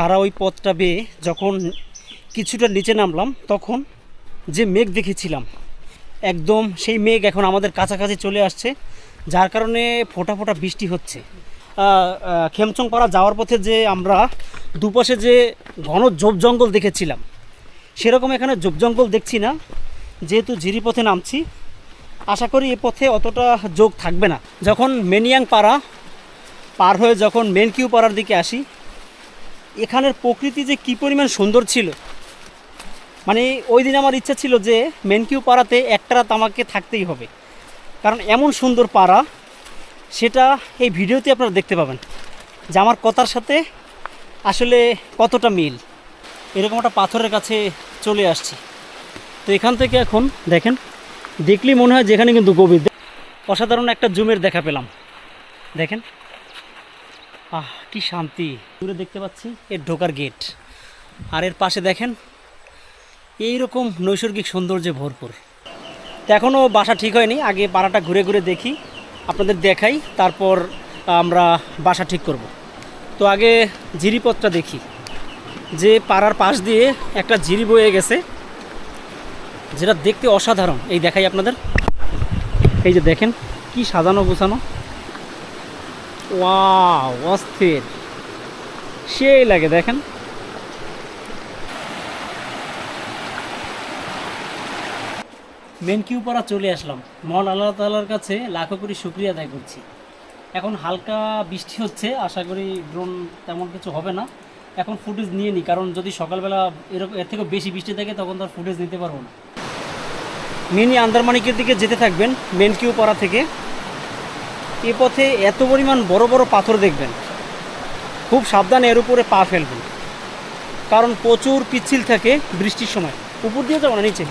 খাড়া ওই পথটা বেয়ে যখন কিছুটা নিচে নামলাম, তখন যে মেঘ দেখেছিলাম, একদম সেই মেঘ এখন আমাদের কাছাকাছি চলে আসছে, যার কারণে ফোঁটা ফোঁটা বৃষ্টি হচ্ছে। খেমচংপাড়া যাওয়ার পথে যে আমরা দুপাশে যে ঘন ঝোপ জঙ্গল দেখেছিলাম, সেরকম এখানে ঝোপ জঙ্গল দেখছি না। যেহেতু জিরি পথে নামছি, আশা করি এ পথে অতটা যোগ থাকবে না। যখন মেনিয়াং পাড়া পার হয়ে যখন মেনকিউ পাড়ার দিকে আসি এখানের প্রকৃতি যে কী পরিমাণ সুন্দর ছিল। মানে ওই দিন আমার ইচ্ছা ছিল যে মেনকিউ পাড়াতে একটা রাত আমাকে থাকতেই হবে। কারণ এমন সুন্দর পাড়া, সেটা এই ভিডিওতে আপনারা দেখতে পাবেন। যে আমার কথার সাথে আসলে কতটা মিল। এরকম একটা পাথরের কাছে চলে আসছি। তো এখান থেকে এখন দেখেন, দেখলেই মনে হয় যেখানে কিন্তু গভীর। অসাধারণ একটা জুমের দেখা পেলাম। দেখেন আহ, কি শান্তি। দূরে দেখতে পাচ্ছি এর ঢোকার গেট। আর এর পাশে দেখেন এই রকম নৈসর্গিক সৌন্দর্যে ভরপুর। এখনও বাসা ঠিক হয়নি, আগে পাড়াটা ঘুরে ঘুরে দেখি, আপনাদের দেখাই, তারপর আমরা বাসা ঠিক করব। তো আগে জিরিপথটা দেখি, যে পাড়ার পাশ দিয়ে একটা জিরি বয়ে গেছে, যেটা দেখতে অসাধারণ। এই দেখাই আপনাদের। এই যে দেখেন, কি সাজানো গোছানো। ওয়াও অস্থির। সেই লাগে দেখেন। মেন কিউপাড়া চলে আসলাম। মহান আল্লাহ তালার কাছে লাখো কোটি শুক্রিয়া আদায় করছি। এখন হালকা বৃষ্টি হচ্ছে আশা করি ড্রোন তেমন কিছু হবে না। এখন ফুটেজ নিয়ে নিই কারণ যদি সকালবেলা এরকম এর থেকে বেশি বৃষ্টি থাকে তখন তার ফুটেজ নিতে পারব না। মিনি আন্দারমানিকের দিকে যেতে থাকবেন মেন কিউপাড়া থেকে। এ পথে এত পরিমাণ বড় বড় পাথর দেখবেন। খুব সাবধানে এর উপরে পা ফেলবেন। কারণ প্রচুর পিচ্ছিল থাকে বৃষ্টির সময়। উপর দিয়ে যাব না, নিচে?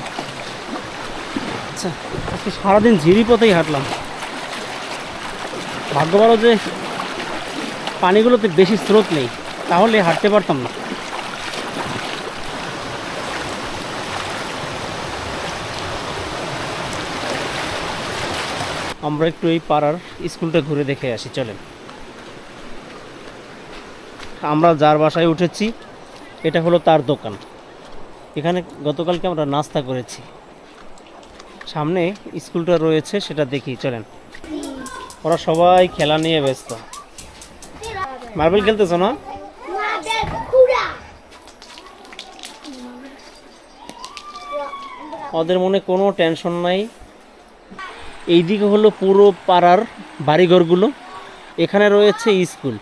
আচ্ছা আজকে সারাদিন ঝিরি পথেই হাঁটলাম। ভাগ্য ভালো যে পানিগুলোতে বেশি স্রোত নেই, তাহলে হাঁটতে পারতাম না। আমরা একটু এই পাড়ার স্কুলটা ঘুরে দেখে আসি, চলেন। আমরা যার বাসায় উঠেছি, এটা হলো তার দোকান। এখানে গতকালকে আমরা নাস্তা করেছি। সামনে স্কুলটা রয়েছে, সেটা দেখি, চলেন। ওরা সবাই খেলা নিয়ে ব্যস্ত। মার্বেল খেলতেছো না? ওদের মনে কোনো টেনশন নাই। এইদিকে হলো পুরো পাড়ার বাড়িঘরগুলো। এখানে রয়েছে স্কুল।